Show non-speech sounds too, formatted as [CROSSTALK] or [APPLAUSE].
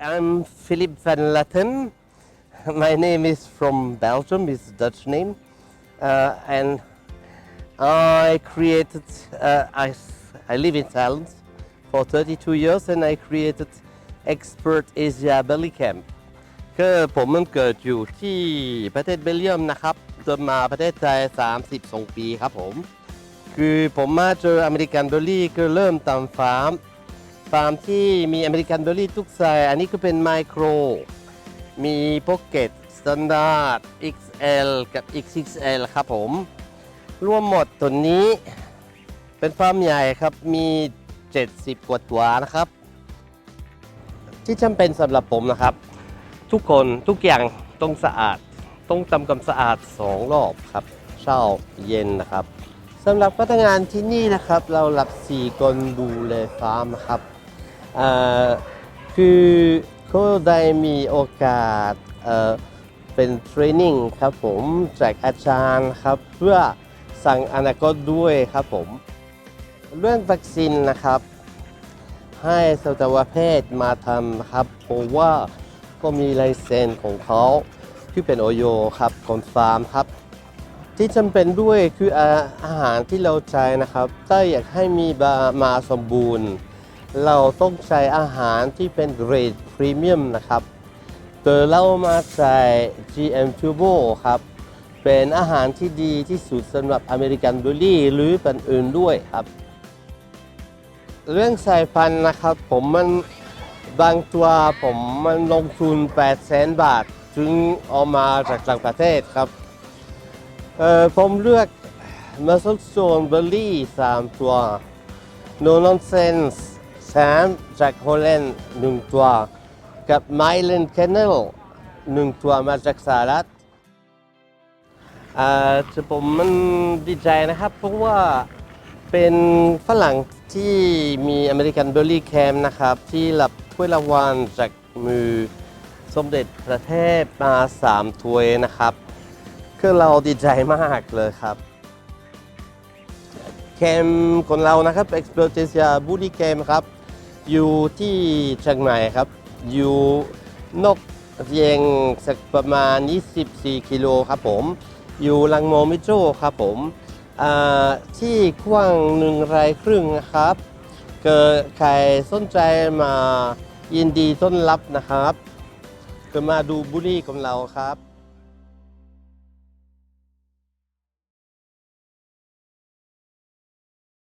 I'm Philip van Latten. [LAUGHS] My name is from Belgium, it's a Dutch name. Uh, and I created, uh, I, s- I live in Thailand for 32 years and I created Expert Asia Belly Camp คือผมมันเกิดอยู่ที่ประเทศเบลเยียมนะครับจนมาประเทศไทย 32 ปีครับผม คือผมมาเจออเมริกันเบอร์รี่ก็เริ่มตามฟาร์ม ฟาร์มที่มีอเมริกันเบอร์รี่ทุกไซส์อันนี้ก็เป็นไมโคร มีโปกเก็ตสแตนดาร์ด XL กับ XXL ครับผม รวมหมดตัวนี้เป็นฟาร์มใหญ่ครับ มี 70 กว่าตัวนะครับ ที่จำเป็นสำหรับผมนะครับ ทุกคนทุกอย่างต้องสะอาด ต้องทำความสะอาดสองรอบครับเช้าเย็นนะครับสำหรับพนักงานที่นี่นะครับ เราหลับสี่คนดูแลฟาร์มนะครับ คือเขาได้มีโอกาสเป็นเทรนนิ่งครับผมจากอาจารย์ครับเพื่อสั่งอนาคตด้วยครับผม เรื่องวัคซีนนะครับ ให้สัตวแพทย์มาทำครับ เพราะว่าก็มีลายเซ็นของเขาที่เป็นโอโยครับของฟาร์มครับ ที่จำเป็นด้วยคืออาหารที่เราใช้นะครับถ้าอยากให้มีมาสมบูรณ์ เราต้องใช้อาหารที่เป็นเกรดพรีเมียมนะครับโดยเรามาใช้ GM Turbo ครับ เป็นอาหารที่ดีที่สุดสำหรับอเมริกันบูลลี่หรือเป็นอื่นด้วยครับ เรื่องสายพันธุ์นะครับ ผมมันบางตัวผมมันลงทุน 8 0 0 0 0 0 บาทจึงเอามาจากต่างประเทศครับ เอ่อผมเลือกมาสุกโซนเบอร์รี่สามตัว No Nonsense แซมจากฮอลแลนด์หนึ่งตัว กับ m y l a n d Kennel หนึ่งตัวมาจากสหรัฐอ่าจะผมมันดีใจนะครับ เพราะว่าเป็นฝรั่งที่มีอเมริกันเบอร์รี่แคมนะครับ ที่รับถ้วยรางวัลจากมือสมเด็จพระเทพมาสามถ้วยนะครับ คือเราดีใจมากเลยครับ คมของเรานะครับ Exploitasia b o o t y Camp ครับ อยู่ที่เชียงใหม่ครับ อยู่นกเพียงสักประมาณ 24 กิโลครับผม อยู่ลังโมมิโจครับผมที่กว้างหนึ่งไรครึ่งนะครับเกิดใครสนใจมายินดีต้อนรับนะครับ ก็มาดูบุรีของเราครับ